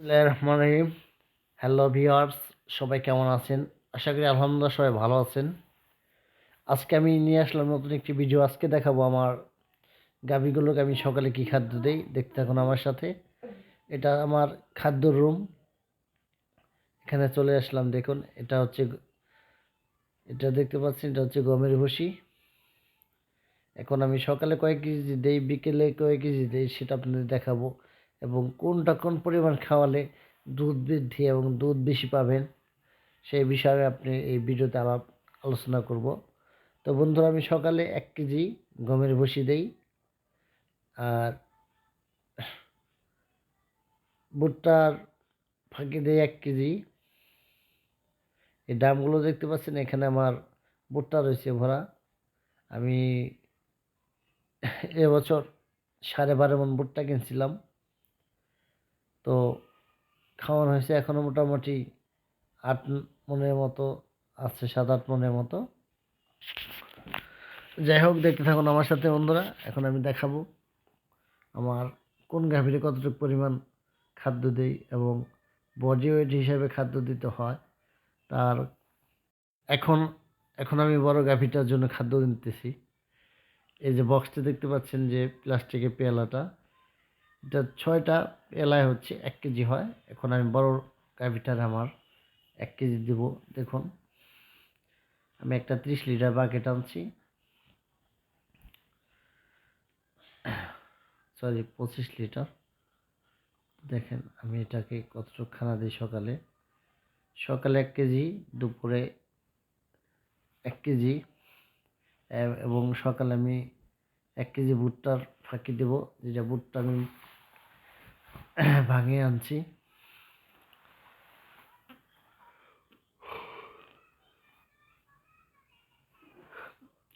বিসমিল্লাহির রহিম। Hello viewers সবাই কেমন আছেন? আশা করি আলহামদুলিল্লাহ সবাই ভালো আছেন। আজকে আমি নিয়ে আসলাম নতুন একটি ভিডিও আজকে দেখাবো আমার গাভীগুলোকে আমি সকালে কি খাদ্য দেই, দেখতে থাকুন আমার সাথে। এটা আমার খাদ্য রুম এখানে চলে আসলাম, দেখুন, এটা হচ্ছে এটা দেখতে পাচ্ছেন, এটা হচ্ছে গমের ভুসি। এখন আমি সকালে কয়েক কেজি দিই, বিকেলে কয়েক কেজি দেই, সেটা আপনাদের দেখাবো। এবং কোনটা কোন পরিমাণ খাওয়ালে দুধ বৃদ্ধি এবং দুধ বেশি পাবেন, সেই বিষয়ে আপনি এই ভিডিওতে আলাপ আলোচনা করব। তো বন্ধুরা, আমি সকালে এক কেজি গমের ভুসি দেই আর ভুট্টার ফাঁকি দেই এক কেজি। এই দামগুলো দেখতে পাচ্ছেন, এখানে আমার ভুট্টা রয়েছে ভরা। আমি এবছর সাড়ে বারো মন ভুট্টা কিনছিলাম। তো খাওয়ানো হয়েছে এখনও মোটামুটি আট মনের মতো, আছে সাত আট মনের মতো। যাই হোক, দেখতে থাকুন আমার সাথে বন্ধুরা, এখন আমি দেখাবো আমার কোন গাভীরে কতটুকু পরিমাণ খাদ্য দেই এবং বডি ওয়েট হিসাবে খাদ্য দিতে হয়। তার এখন এখন আমি বড় গাভীটার জন্য খাদ্য নিতেছি এই যে বক্সটি দেখতে পাচ্ছেন যে প্লাস্টিকের পেয়ালাটা। এটা ছয়টা পেলায় হচ্ছে, এক কেজি হয়। এখন আমি বড় গাভিটার আমার এক কেজি দেব, দেখুন। আমি একটা ত্রিশ লিটার বাকেট আনছি। সরি, পঁচিশ লিটার। দেখেন, আমি এটাকে কতটুকু খানা দিই সকালে? সকালে এক কেজি, দুপুরে এক কেজি এবং সকালে আমি এক কেজি ভুট্টার ফাঁকি দেব। যেটা ভুট্টা আমি ভাঙিয়ে আনছি।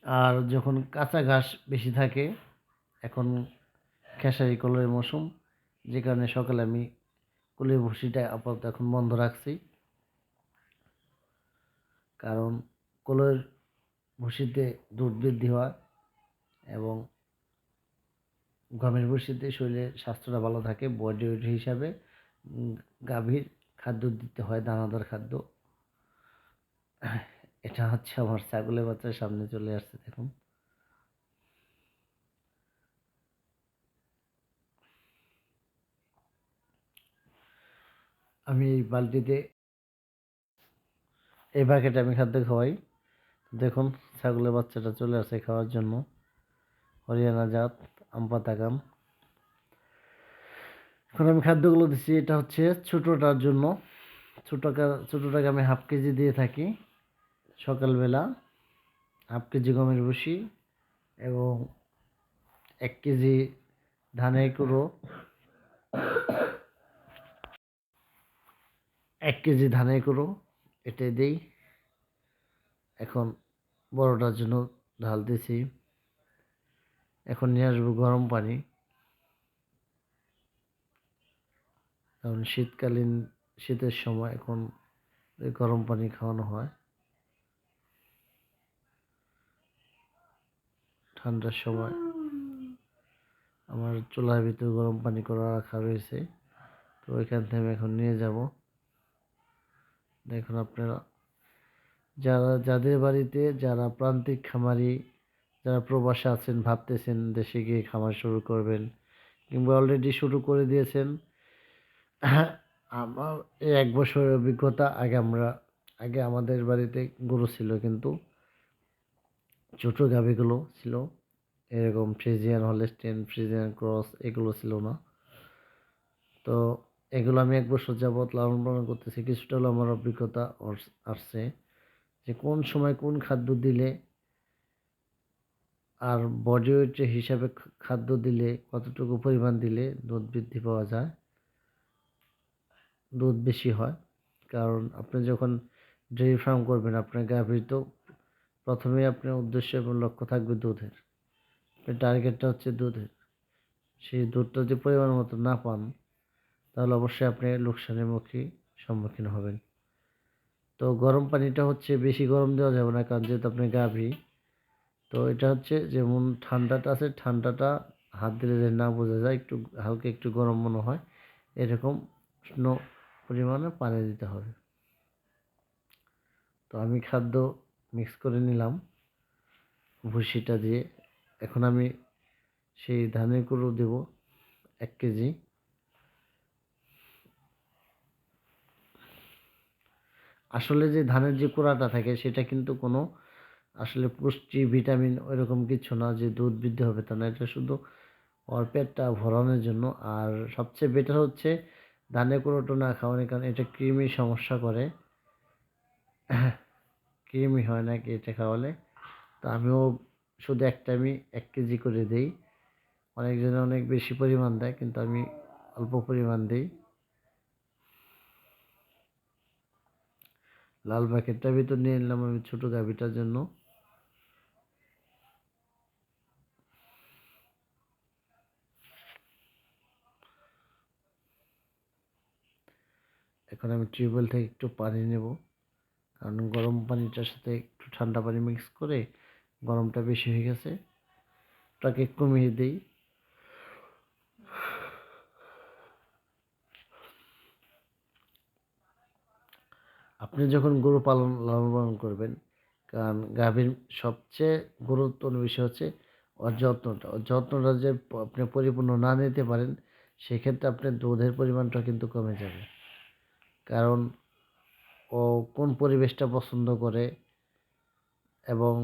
আর যখন কাঁচা ঘাস বেশি থাকে, এখন খেসারি, কলের, মৌসুম, যে কারণে সকালে আমি কলের ভুসিটা আপাতত এখন বন্ধ রাখছি। কারণ কোলের ভুসিতে দুধ বৃদ্ধি হয় এবং গমের ভুসিতে শরীরের স্বাস্থ্যটা ভালো থাকে বডি ওয়েট হিসাবে গাভীর খাদ্য দিতে হয়, দানাদার খাদ্য। এটা হচ্ছে আমার ছাগলের বাচ্চার সামনে চলে আসছে, দেখুন। আমি এই বালতিতে এই প্যাকেটে আমি খাদ্য খাওয়াই। দেখুন, ছাগলের বাচ্চাটা চলে আসে খাওয়ার জন্য। হরিয়ানা জাত। আমপাতাকাম এখন আমি খাদ্যগুলো দিচ্ছি, এটা হচ্ছে ছোটোটার জন্য। ছোটোটা, ছোটোটাকে আমি হাফ কেজি দিয়ে থাকি সকালবেলা। হাফ কেজি গমের ভুসি এবং এক কেজি ধানের কুড়ো এক কেজি ধানের কুড়ো এটাই দিই। এখন বড়টার জন্য ঢালতেছি এখন নিয়ে আসব গরম পানি। কারণ শীতকালীন শীতের সময় এখন গরম পানি খাওয়ানো হয়। ঠান্ডার সময় আমার চুলার ভিতরে গরম পানি করা রাখা রয়েছে। তো ওইখান থেকে আমি এখন নিয়ে যাব। দেখুন আপনারা, যারা, যাদের বাড়িতে, যারা প্রান্তিক খামারি যারা প্রবাসে আছেন, ভাবতেছেন দেশে গিয়ে খামার শুরু করবেন কিংবা অলরেডি শুরু করে দিয়েছেন, আমার এই এক বছরের অভিজ্ঞতা আগে আমরা, আগে আমাদের বাড়িতে গরু ছিল কিন্তু ছোটো গাভিগুলো ছিল। এরকম ফ্রিজিয়ান হলেস্টেন, ফ্রিজিয়ান ক্রস এগুলো ছিল না। তো এগুলো আমি এক বছর যাবৎ লালন পালন করতেছি। কিছুটা হলো আমার অভিজ্ঞতা আসছে যে কোন সময় কোন খাদ্য দিলে আর বডি হিসাবে খাদ্য দিলে কতটুকু পরিমাণ দিলে দুধ বৃদ্ধি পাওয়া যায়? দুধ বেশি হয়। কারণ আপনি যখন ডেয়ারি ফার্ম করবেন, আপনার গাভীর তো প্রথমেই আপনার উদ্দেশ্য এবং লক্ষ্য থাকবে দুধের। টার্গেটটা হচ্ছে দুধের। সেই দুধটা যদি পরিমাণ মতো না পান, তাহলে অবশ্যই আপনি লোকসানের মুখে সম্মুখীন হবেন। তো গরম পানিটা হচ্ছে বেশি গরম দেওয়া যাবে না, কারণ যেহেতু আপনি গাভী তো এটা হচ্ছে যেমন ঠান্ডাটা আছে, ঠান্ডাটা হাত দিলে যে না বোঝা যায়, একটু হালকা একটু গরম মনে হয়, এরকম উষ্ণ পরিমাণে পানি দিতে হবে। তো আমি খাদ্য মিক্স করে নিলাম, ভুসিটা দিয়ে। এখন আমি সেই ধানের গুঁড়ো দেব এক কেজি। আসলে যে ধানের যে কুড়াটা থাকে, সেটা কিন্তু কোনো আসলে পুষ্টি, ভিটামিন ওইরকম কিছু না যে দুধ বৃদ্ধি হবে তা না, এটা শুধু ওর পেটটা ভরানোর জন্য। আর সবচেয়ে বেটার হচ্ছে ধানের কুড়োটো না খাওয়ানোর কারণ এটা কৃমি সমস্যা করে। কৃমি হয় নাকি এটা খাওয়ালে? তো আমিও শুধু একটা আমি এক কেজি করে দিই। অনেকজনে অনেক বেশি পরিমাণ দেয়, কিন্তু আমি অল্প পরিমাণ দিই। লাল প্যাকেটটা ভিতর নিয়ে নিলাম আমি ছোটো গাভিটার জন্য। এখন আমি টিউবওয়েল থেকে একটু পানি নেব। কারণ গরম পানিটার সাথে একটু ঠান্ডা পানি মিক্স করে গরমটা বেশি হয়ে গেছে। ওটাকে কমিয়ে দিই। আপনি যখন গরু পালন লালন পালন করবেন, কারণ গাভীর সবচেয়ে গুরুত্বপূর্ণ বিষয় হচ্ছে ওর যত্নটা ওর যত্নটা যে আপনি পরিপূর্ণ না নিতে পারেন, সেক্ষেত্রে আপনার দুধের পরিমাণটা কিন্তু কমে যাবে। কারণ ও কোন পরিবেশটা পছন্দ করে এবং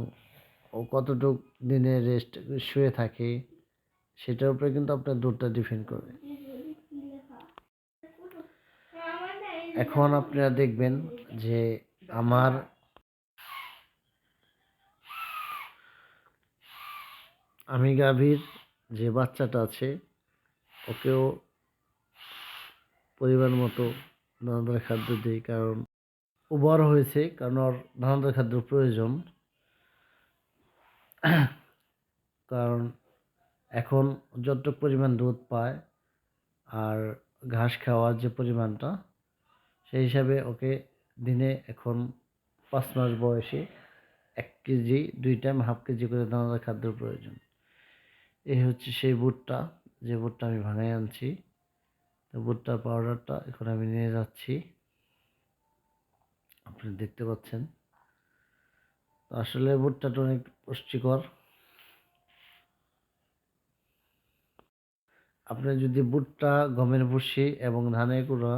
ও কতটুক দিনে রেস্ট শুয়ে থাকে সেটার উপরে কিন্তু আপনার দুধটা ডিপেন্ড করবে এখন আপনারা দেখবেন যে আমার আমি গাভীর যে বাচ্চাটা আছে, ওকেও পরিমাণ মতো দানাদার খাদ্য দিই, কারণ ও হয়েছে, কারণ ওর দানাদার খাদ্যর প্রয়োজন। কারণ এখন যতটুকু পরিমাণ দুধ পায় আর ঘাস খাওয়ার যে পরিমাণটা, সেই হিসাবে ওকে দিনে এখন পাঁচ মাস বয়সে এক কেজি, দুই টাইম হাফ কেজি করে দানাদার খাদ্যর প্রয়োজন। এই হচ্ছে সেই বুটটা, যে বুটটা আমি ভাঙাই আনছি। তো ভুট্টার পাউডারটা এখন আমি নিয়ে যাচ্ছি। আপনি দেখতে পাচ্ছেন। আসলে ভুট্টাটা অনেক পুষ্টিকর। আপনি যদি ভুট্টা, গমের ভুসি এবং ধানের গুঁড়ো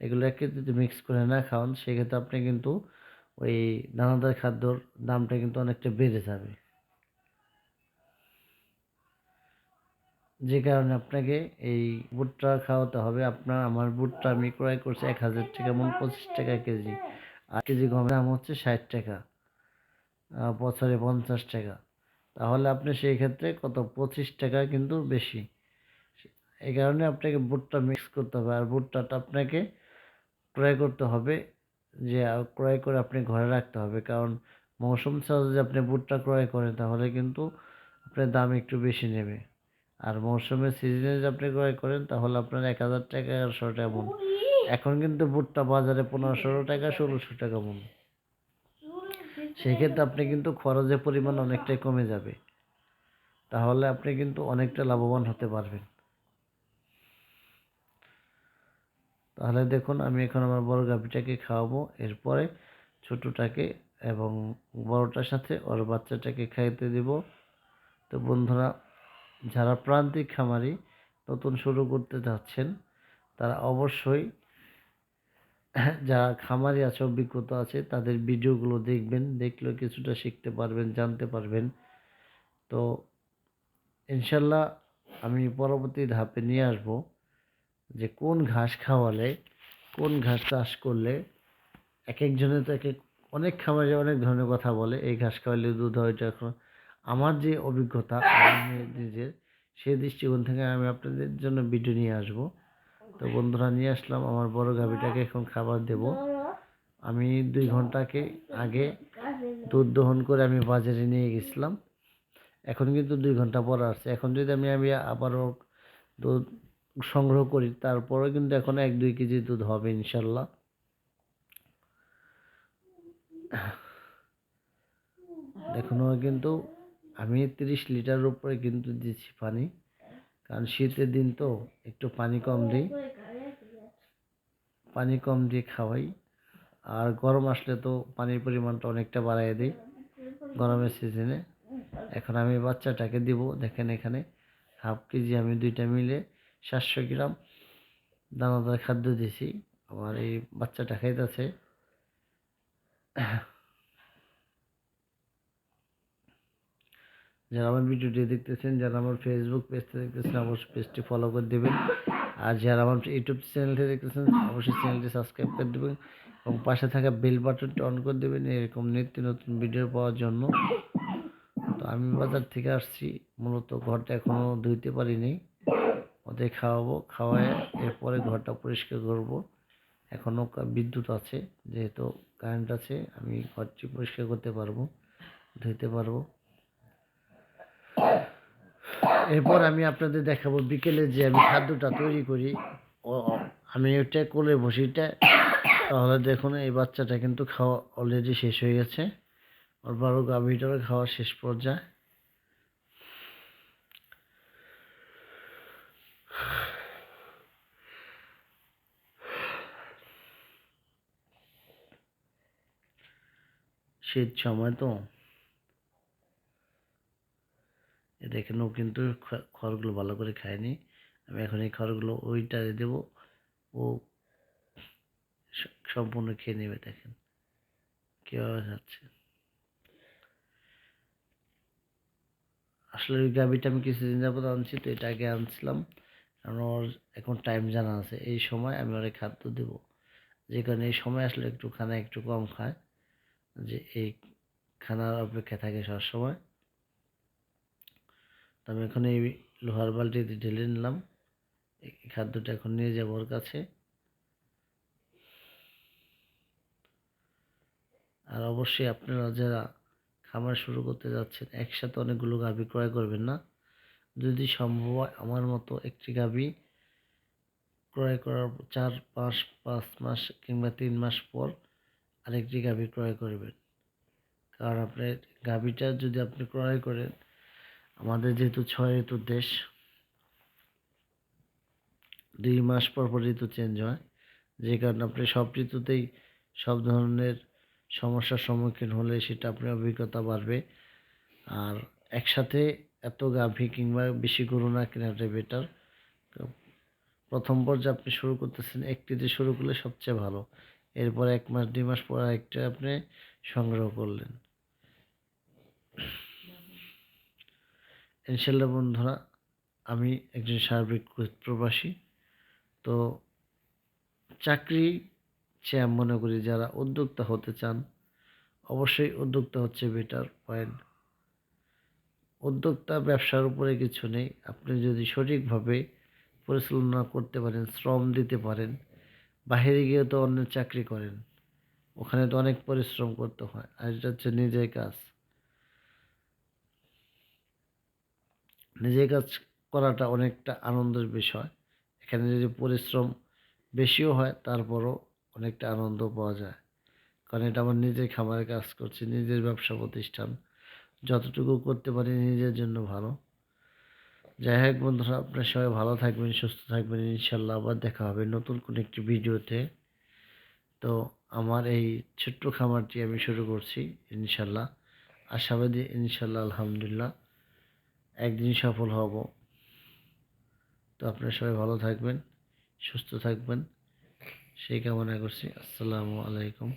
এগুলো একে যদি মিক্স করে না খাওয়ান সেক্ষেত্রে আপনি কিন্তু ওই দানাদার খাদ্যর দামটা কিন্তু অনেকটা বেড়ে যাবে। যে কারণে আপনাকে এই ভুট্টা খাওয়াতে হবে। আপনার, আমার ভুট্টা আমি ক্রয় করছি এক হাজার টাকা মন পঁচিশ টাকা কেজি। আর কেজি গমের দাম হচ্ছে ষাট টাকা বছরে পঞ্চাশ টাকা। তাহলে আপনি সেই ক্ষেত্রে কত? পঁচিশ টাকা কিন্তু বেশি। এই কারণে আপনাকে ভুট্টা মিক্স করতে হবে। আর ভুট্টাটা আপনাকে ক্রয় করতে হবে, যে ক্রয় করে আপনি ঘরে রাখতে হবে। কারণ মৌসুম ছাড়া যদি আপনি ভুট্টা ক্রয় করেন, তাহলে কিন্তু আপনার দাম একটু বেশি নেবে। আর মৌসুমের সিজনে যদি আপনি ক্রয় করেন তাহলে আপনার এক হাজার টাকা এগারোশো টাকা মন এখন কিন্তু ভুট্টা বাজারে পনেরোশো টাকা ষোলোশো টাকা মন সেক্ষেত্রে আপনি কিন্তু খরচের পরিমাণ অনেকটাই কমে যাবে। তাহলে আপনি কিন্তু অনেকটা লাভবান হতে পারবেন। তাহলে দেখুন আমি এখন আমার বড় গাভিটাকে খাওয়াবো। এরপরে ছোটোটাকে এবং বড়টার সাথে ওর বাচ্চাটাকে খাইতে দেব। তো বন্ধুরা যারা প্রান্তিক খামারি নতুন শুরু করতে যাচ্ছেন, তারা অবশ্যই যারা খামারি আছে, অভিজ্ঞতা আছে, তাদের ভিডিওগুলো দেখবেন, দেখলে কিছুটা শিখতে পারবেন, জানতে পারবেন। তো ইনশাল্লাহ আমি পরবর্তী ধাপে নিয়ে আসব যে কোন ঘাস খাওয়ালে, কোন ঘাস চাষ করলে এক একজনে তো এক এক অনেক খামারে অনেক ধরনের কথা বলে, এই ঘাস খাওয়ালে দুধ হয়, এটা আমার যে অভিজ্ঞতা নিজের সেই দৃষ্টিকোণ থেকে আমি আপনাদের জন্য ভিডিও নিয়ে আসব। তো বন্ধুরা নিয়ে আসলাম আমার বড় গাভিটাকে এখন খাবার দেব। আমি দুই ঘন্টাকে আগে দুধ দহন করে আমি বাজারে নিয়ে গেছিলাম। এখন কিন্তু দুই ঘণ্টা পর আসছে। এখন যদি আমি আমি আবারও দুধ সংগ্রহ করি তারপরেও কিন্তু এখন এক দুই কেজি দুধ হবে ইনশাল্লাহ। দেখুন কিন্তু আমি তিরিশ লিটার উপরে কিন্তু দিচ্ছি পানি। কারণ শীতের দিন তো একটু পানি কম দিই। পানি কম দিয়ে খাওয়াই। আর গরম আসলে তো পানির পরিমাণটা অনেকটা বাড়াই দিই গরমের সিজনে। এখন আমি বাচ্চাটাকে দিব, দেখেন এখানে হাফ কেজি আমি দুইটা মিলে সাতশো গ্রাম দানাদার খাদ্য দিছি। আমার এই বাচ্চাটা খাইতেছে। যারা আমার ভিডিওটি দেখতেছেন, যারা আমার ফেসবুক পেজটা দেখতেছেন, অবশ্যই পেজটি ফলো করে দেবেন। আর যারা আমার ইউটিউব চ্যানেলটি দেখতেছেন, অবশ্যই চ্যানেলটি সাবস্ক্রাইব করে দেবেন এবং পাশে থাকা বেল বাটনটি অন করে দেবেন, এরকম নিত্য নতুন ভিডিও পাওয়ার জন্য। তো আমি বাজার থেকে আসছি, মূলত ঘরটা এখনও ধুইতে পারিনি। ওদের খাওয়াবো, খাওয়ায় এরপরে ঘরটা পরিষ্কার করব। এখনও বিদ্যুৎ আছে, যেহেতু কারেন্ট আছে, আমি ঘরটি পরিষ্কার করতে পারব, ধুইতে পারব। এরপর আমি আপনাদের দেখাবো বিকেলে যে আমি খাদ্যটা তৈরি করি। আমি ওটা কোলে বসিটা তাহলে দেখুন, এই বাচ্চাটা কিন্তু খাওয়া অলরেডি শেষ হয়ে গেছে। ওর বড় গাভীটারও খাওয়া শেষ পর্যায়ে। শীত সময় তো। এ দেখেন ও কিন্তু খড়গুলো ভালো করে খায়নি। আমি এখন এই খড়গুলো ওইটারে দেবো। ও সম্পূর্ণ খেয়ে নেবে দেখেন। কীভাবে যাচ্ছে আসলে ওই গাভিটা আমি কিছুদিন যাবত আনছি তো এটা আগে আনছিলাম। কারণ ওর এখন টাইম জানা আছে। এই সময় আমি ওরে খাদ্য দেব। যে কারণে এই সময় আসলে একটু খানা একটু কম খায়। যে এই খানার অপেক্ষা থাকে সবসময় আমি এখন এই লোহার বালতিতে ঢেলে নিলাম। এই খাদ্যটা এখন নিয়ে যাব ওর কাছে। আর অবশ্যই আপনারা যারা খামার শুরু করতে যাচ্ছেন, একসাথে অনেকগুলো গাভী ক্রয় করবেন না। যদি সম্ভব হয়, আমার মতো একটি গাভী ক্রয় করার চার পাঁচ পাঁচ মাস কিংবা তিন মাস পর আরেকটি গাভী ক্রয় করবেন। কারণ আপনার গাভীটা যদি আপনি ক্রয় করেন আমাদের যেহেতু ছয় ঋতুর দেশ, দুই মাস পর পর ঋতু চেঞ্জ হয়। যে কারণে আপনি সব ঋতুতেই সব ধরনের সমস্যার সম্মুখীন হলে সেটা আপনার অভিজ্ঞতা বাড়বে। আর একসাথে এত গাভী কিংবা বেশি গরু না কেনাটাই বেটার প্রথম পর্যায়ে আপনি শুরু করতেছেন একটিতে শুরু করলে সবচেয়ে ভালো। এরপর এক মাস, দুই মাস পর একটা আপনি সংগ্রহ করলেন। ইনশাল্লাহ বন্ধুরা, আমি একজন সার্বিক প্রবাসী। তো চাকরি চেয়ে আমি মনে করি যারা উদ্যোক্তা হতে চান, অবশ্যই উদ্যোক্তা হচ্ছে বেটার পয়েন্ট উদ্যোক্তা ব্যবসার উপরে কিছু নেই। আপনি যদি সঠিকভাবে পরিচালনা করতে পারেন, শ্রম দিতে পারেন বাইরে গিয়ে তো অন্য চাকরি করেন, ওখানে তো অনেক পরিশ্রম করতে হয়, আর এটা হচ্ছে নিজের কাজ। নিজের কাজ করাটা অনেকটা আনন্দের বিষয়। এখানে যদি পরিশ্রম বেশিও হয়, তারপরও অনেকটা আনন্দ পাওয়া যায়। কারণ এটা আমার নিজের খামারে কাজ করছি, নিজের ব্যবসা প্রতিষ্ঠান। যতটুকু করতে পারি নিজের জন্য ভালো। যাই হোক বন্ধুরা, আপনার সবাই ভালো থাকবেন, সুস্থ থাকবেন, ইনশাল্লাহ আবার দেখা হবে নতুন কোনো একটি ভিডিওতে। তো আমার এই ছোট্ট খামারটি আমি শুরু করছি, ইনশাল্লাহ। আশাবাদী, ইনশাল্লাহ, আলহামদুলিল্লাহ। একদিন সফল হব। তো আপনারা সবাই ভালো থাকবেন, সুস্থ থাকবেন। সেই কামনা করছি। আসসালামু আলাইকুম।